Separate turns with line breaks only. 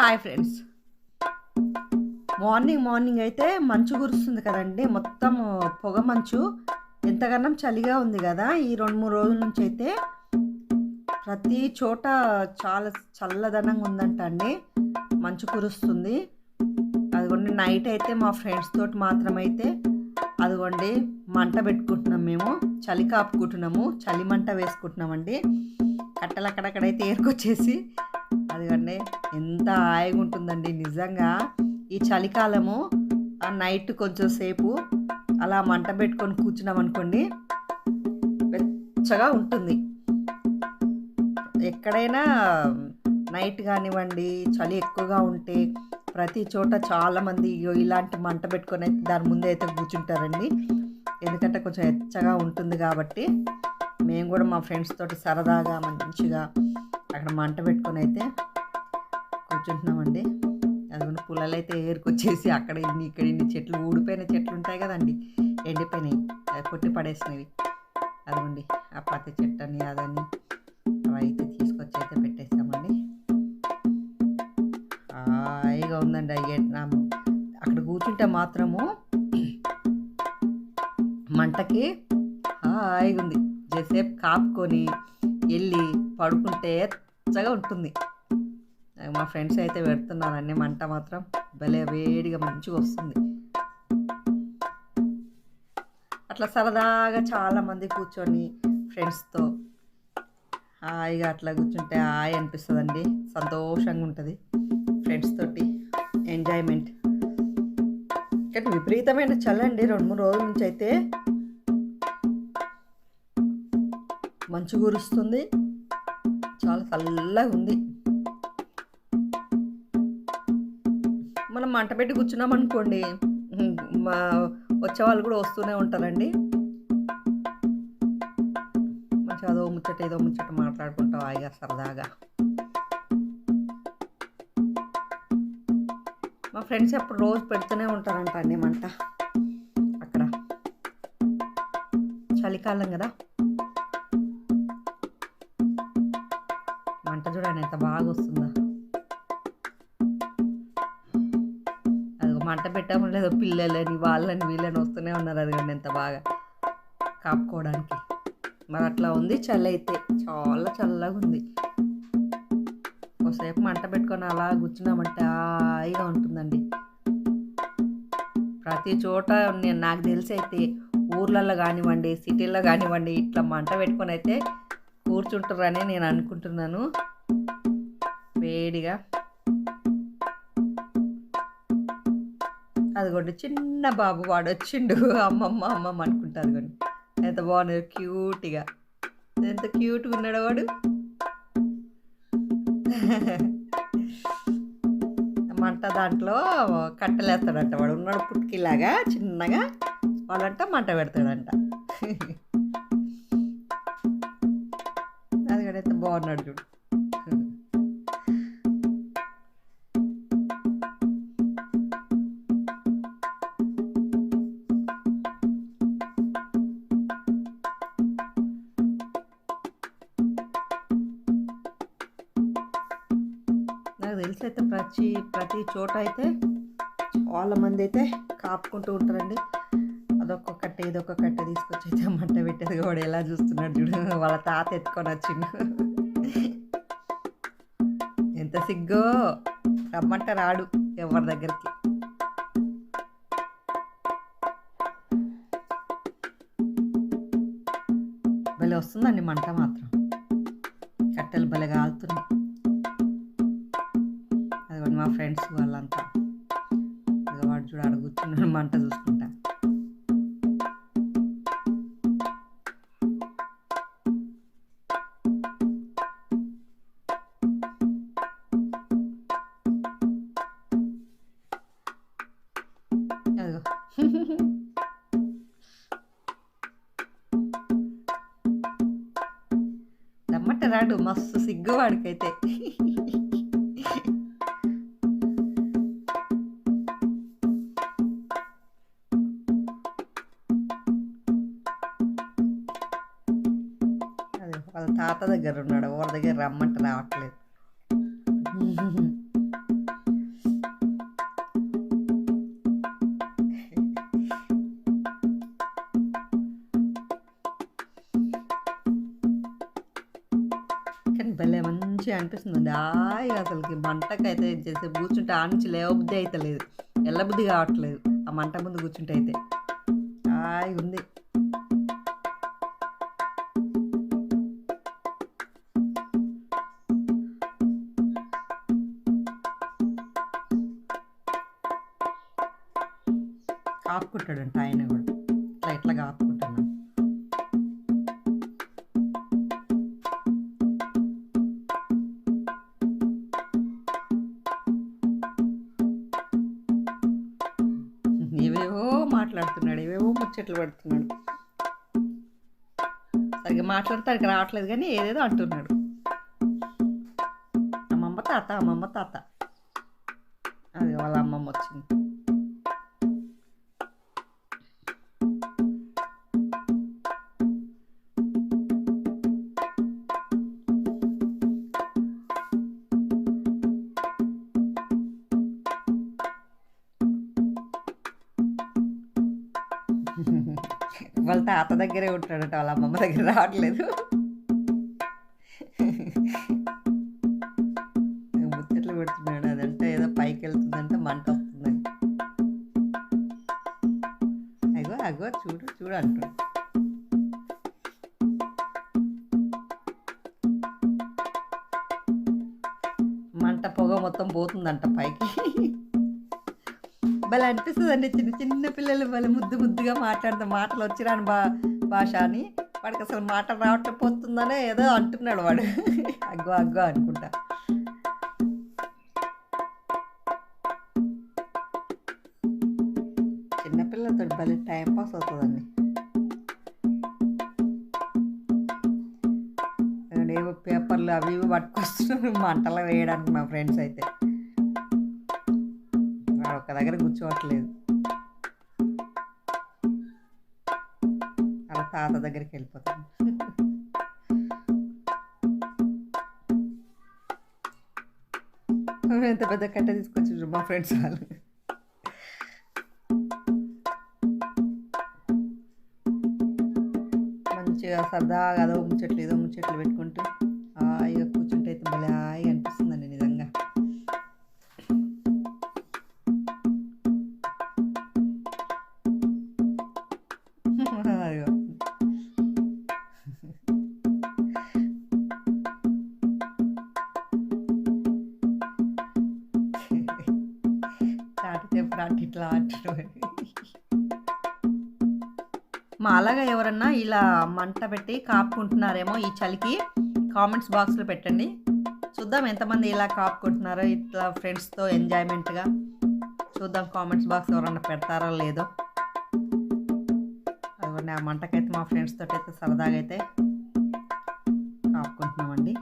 Hi friends morning morning అయితే మంచు కురుస్తుంది కదండి. మొత్తం పొగ మంచు ఎంతగానో చలిగా ఉంది కదా. ఈ రెండు మూడు రోజుల నుంచి అయితే ప్రతి చోట చాలా చల్లదనంగా ఉందంట అండి. మంచు కురుస్తుంది. అదిగోండి నైట్ అయితే మా ఫ్రెండ్స్ తోటి మాత్రమైతే అదిగోండి మంట పెట్టుకుంటున్నాం మేము. చలి కాపుకుంటున్నాము. చలి మంట వేసుకుంటున్నామండి. కట్టలు అక్కడక్కడైతే ఏరుకొచ్చేసి అదిగండి ఎంత హాయిగా ఉంటుందండి నిజంగా ఈ చలికాలము ఆ నైట్ కొంచెం సేపు అలా మంట పెట్టుకొని కూర్చున్నాం అనుకోండి వెచ్చగా ఉంటుంది. ఎక్కడైనా నైట్ కానివ్వండి చలి ఎక్కువగా ఉంటే ప్రతి చోట చాలామంది ఇలాంటి మంట పెట్టుకొని అయితే దాని ముందే అయితే కూర్చుంటారండి. ఎందుకంటే కొంచెం వెచ్చగా ఉంటుంది కాబట్టి మేము కూడా మా ఫ్రెండ్స్ తోటి సరదాగా మంచిగా అక్కడ మంట పెట్టుకొని అయితే కూర్చుంటున్నామండి. అదిగోండి పుల్లలు అయితే ఏరుకొచ్చేసి అక్కడ ఇన్ని ఇక్కడ ఇన్ని చెట్లు ఊడిపోయిన చెట్లు ఉంటాయి కదండి. ఎండిపోయినాయి కొట్టి పడేసినవి. అదిగోండి ఆ పత్తి చెట్టు అని అదని అవి అయితే తీసుకొచ్చి అయితే పెట్టేస్తామండి. హాయిగా ఉందండి అయ్యే అక్కడ కూర్చుంటే మాత్రము మంటకి హాయిగా ఉంది జసేపు కాపుకొని వెళ్ళి పడుకుంటే చక్కగా ఉంటుంది. మా ఫ్రెండ్స్ అయితే పెడుతున్నారండి మంట మాత్రం భలే వేడిగా మంచిగా వస్తుంది. అట్లా సరదాగా చాలామంది కూర్చొని ఫ్రెండ్స్తో హాయిగా అట్లా కూర్చుంటే హాయి అనిపిస్తుందండి. సంతోషంగా ఉంటుంది ఫ్రెండ్స్ తోటి ఎంజాయ్మెంట్. కానీ విపరీతమైన చల్లండి రెండు మూడు రోజుల నుంచి అయితే మంచు కురుస్తుంది చాలా చల్లగా ఉంది. మనం మంట పెట్టి కూర్చున్నాం అనుకోండి మా వచ్చే వాళ్ళు కూడా వస్తూనే ఉంటారండి. మంచిగా అదో ముచ్చట ఏదో ముచ్చట మాట్లాడుకుంటాం హాయిగా సరదాగా. మా ఫ్రెండ్స్ అప్పుడు రోజు పెడుతూనే ఉంటారంట అండి మంట. అక్కడ చలికాలం కదా. చూడండి ఎంత బాగా వస్తుందా అది మంట పెట్టడం లేదు పిల్లలని వాళ్ళని వీళ్ళని వస్తూనే ఉన్నారు. అదిగోండి ఎంత బాగా కాపుకోవడానికి. మరి అట్లా ఉంది చల్ల అయితే చాలా చల్లగా ఉంది. ఒకసేపు మంట పెట్టుకొని అలా కూర్చున్నామంటే హాయిగా ఉంటుందండి. ప్రతి చోట నేను నాకు తెలిసి అయితే ఊర్లలో కానివ్వండి సిటీల్లో కానివ్వండి ఇట్లా మంట పెట్టుకొని అయితే కూర్చుంటారని నేను అనుకుంటున్నాను. వేడిగా అదిగోండి చిన్న బాబు వాడు వచ్చిండు. అమ్మమ్మ అమ్మమ్మ అనుకుంటారు కొన్ని ఎంత బాగున్నాడు క్యూట్గా. ఎంత క్యూట్గా ఉన్నాడు వాడు. మంట దాంట్లో కట్టలేస్తాడంట వాడు. ఉన్నాడు పుట్టుకిలాగా చిన్నగా. వాళ్ళంట మంట పెడతాడంట. అది కూడా ఎంత బాగున్నాడు చూడు. నాకు తెలిసి అయితే ప్రతి ప్రతి చోట అయితే చాలా మంది అయితే కాపుకుంటూ ఉంటారండి. అదొక కట్టె ఇదొక కట్ట తీసుకొచ్చి అయితే మంట పెట్టేది కూడా ఎలా చూస్తున్నాడు చూడు. వాళ్ళ తాత ఎత్తుకొని వచ్చిండు. ఎంత సిగ్గో. రమ్మంట రాడు ఎవరి దగ్గరికి. భలే వస్తుందండి మంట మాత్రం. కట్టెలు భలే కాలుతున్నాయి. ఉంటారు మా ఫ్రెండ్స్ వాళ్ళంతా. ఇక వాడు చూడ ఆడ కూర్చున్నాడు మంట చూసుకుంటా. అదిగో రాడు మస్తు సిగ్గు వాడికైతే వాళ్ళ తాత దగ్గర ఉన్నాడు ఎవరి దగ్గర రమ్మంటే రావట్లేదు. భలే మంచిగా అనిపిస్తుందండి. హాయిగా అసలుకి మంటకైతే ఏం చేస్తే కూర్చుంటే ఆ నుంచి లేవబుద్ధి అయితే లేదు. ఎల్లబుద్ధి కావట్లేదు. ఆ మంట ముందు కూర్చుంటే అయితే. హాయిగా ఉంది ఆపుకుంటాడంట ఆయన కూడా. ఇట్లా ఇట్లా కాపుకుంటున్నాను ఏవేవో మాట్లాడుతున్నాడు ఏవేవో ముచ్చట్లు పడుతున్నాడు. సరిగ్గా మాట్లాడతానికి రావట్లేదు కానీ ఏదేదో అంటున్నాడు. అమ్మమ్మ తాత అమ్మమ్మ తాత. అది వాళ్ళ అమ్మమ్మ వచ్చింది. వాళ్ళ తాత దగ్గరే ఉంటాడట వాళ్ళ అమ్మమ్మ దగ్గర రావట్లేదు. ముచ్చట్లు పెడుతున్నాడు అదంటే ఏదో పైకి వెళ్తుందంటే మంట వస్తుంది. అగో అగో చూడు చూడు అంటాడు మంట పొగ మొత్తం పోతుందంట పైకి. భలే అనిపిస్తుందండి. చిన్న చిన్న పిల్లలు భలే ముద్దు ముద్దుగా మాట్లాడుతూ మాటలు వచ్చిరాని బా భాష అని వాడికి అసలు మాట రావటం పోతుందనే ఏదో అంటున్నాడు వాడు. అగ్గో అగ్గో అనుకుంటా. చిన్నపిల్లలతో భలే టైం పాస్ అవుతుందండి. ఏవో పేపర్లు అవి ఇవి పట్టుకొస్తున్నారు మంటలు వేయడానికి మా ఫ్రెండ్స్ అయితే. దగ్గర కూర్చోవట్లేదు. అలా తాత దగ్గరికి వెళ్ళిపోతాను. ఎంత పెద్ద కట్ట తీసుకొచ్చి మా ఫ్రెండ్స్ వాళ్ళు. మంచిగా సరదాగా అదో ముచ్చట్లు ఏదో ముచ్చట్లు పెట్టుకుంటూ తాటితే ప్రాటి ఇట్లా మా అలాగా ఎవరన్నా ఇలా మంట పెట్టి కాపుకుంటున్నారేమో ఈ చలికి కామెంట్స్ బాక్స్లో పెట్టండి. చూద్దాం ఎంతమంది ఇలా కాపుకుంటున్నారో ఇట్లా ఫ్రెండ్స్తో ఎంజాయ్మెంట్గా. చూద్దాం కామెంట్స్ బాక్స్ ఎవరన్నా పెడతారో లేదో. అదిగోండి ఆ మంటకైతే మా ఫ్రెండ్స్ అయితే సరదాగా అయితే కాపుకుంటున్నామండి.